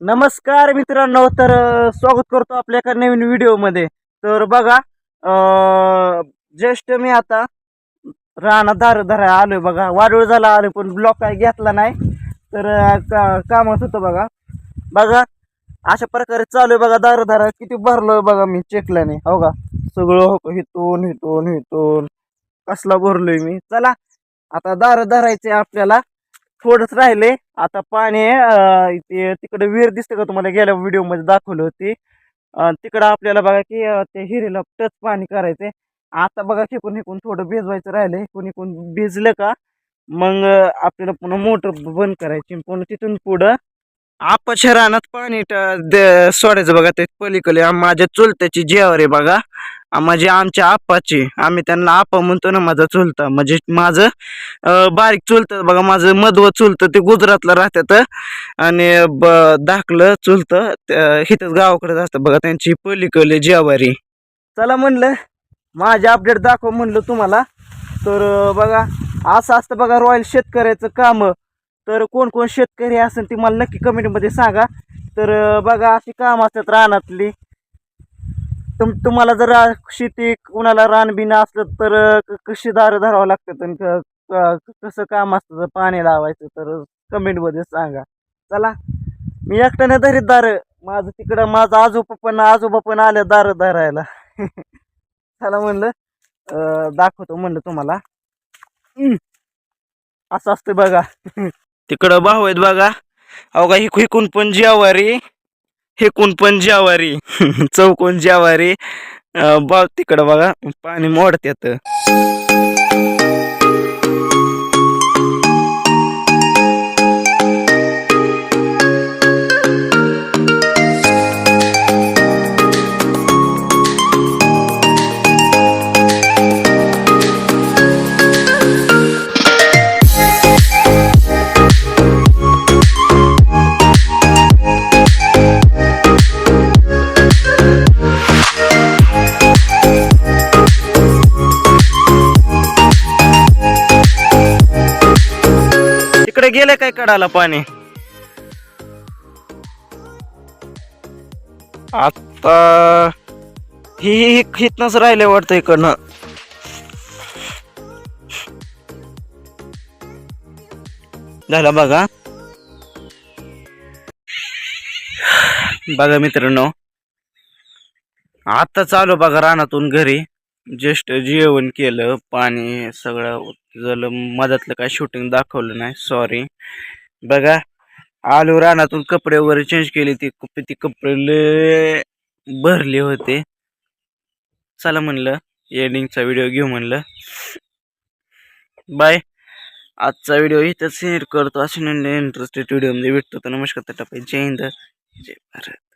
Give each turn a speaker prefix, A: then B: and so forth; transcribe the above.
A: नमस्कार मित्रांनो तर स्वागत करतो आपल्या एका नवीन व्हिडिओमध्ये. तर बघा ज्येष्ठ मी आता राणा दार धरा आलोय बघा. वाडूळ झाला आलो पण ब्लॉक काय घेतला नाही. तर का कामात होतं बघा. बघा अशा प्रकारे चालू आहे बघा दार धारा किती भरलोय बघा मी चेकल्याने. हो का? सगळं हो हितून हितून हितून. हिथून कसला भरलोय मी? चला आता दार धरायचे आपल्याला. थोडंच राहिले. आता पाणी ते तिकडे विहीर दिसते का तुम्हाला? गेल्या व्हिडिओमध्ये दाखवली होती. तिकडं आपल्याला बघा की ते हिरीला टच पाणी करायचे आता बघा फेकून फेकून थोडं भिजवायचं राहिलंय. कोणी कोण भिजलं का? मग आपल्याला पुन्हा मोटर बंद करायची पुन्हा तिथून पुढं आपच्या रानात पाणी ट- द- सोडायचं बघा ते पलीकडे. माझ्या चुलत्याची जेवार आहे बघा. म्हणजे आमच्या आप्पाची. आम्ही त्यांना आप्पा म्हणतो ना माझा चुलता. म्हणजे माझं बारीक चुलतं. बघा माझं मधव चुलतं ते गुजरातला राहतात. आणि ब धाकलं चुलतं हिथंच इथंच गावाकडे असतं बघा त्यांची पलीकडली जेवारी. चला म्हणलं माझे अपडेट दाखव म्हणलं तुम्हाला. तर बघा असं असतं बघा रॉयल शेतकऱ्याचं काम. तर कोण कोण शेतकरी असेल ती मला नक्की कमेंटमध्ये सांगा. तर बघा अशी काम असतात रानातली. तुम तुम्हाला जर शेती कुणाला रानबिन असलं तर क- कशी दारं धरावं लागतं. क- कसं काम असतं तर पाणी लावायचं तर कमेंटमध्ये सांगा. चला मी एकट्याने धरीत दार. माझं तिकडं माझं आजोबा पण आजोबा पण आले दार धरायला. चला म्हणलं दाखवतो म्हणलं तुम्हाला. असं असतं बघा. तिकडं भाऊ आहेत बघा. अहो का हिकून पण जेवारी. हेकून पण जेवारी. चौकोन ज्यावारी बाव तिकडं बघा पाणी मोडत्यात. गेले काय कडाला पाणी? आता ही हितनच राहिले वाटतं इकडनं. झालं बघा. बघा मित्रांनो. आता चालू बघा रानातून घरी. जस्ट जेवण केलं पाणी सगळं झालं. मधातलं काय शूटिंग दाखवलं नाही सॉरी बघा आलो रानातून कपडे वगैरे चेंज केले ती कप- ती कपडे लय भरले होते. चला म्हणलं एंडिंगचा व्हिडिओ घेऊ म्हणलं. बाय आजचा व्हिडिओ इथंच शेअर करतो. असे इंटरेस्टेड व्हिडिओमध्ये भेटतो. तर नमस्कार तर जय हिंद. जय भारत.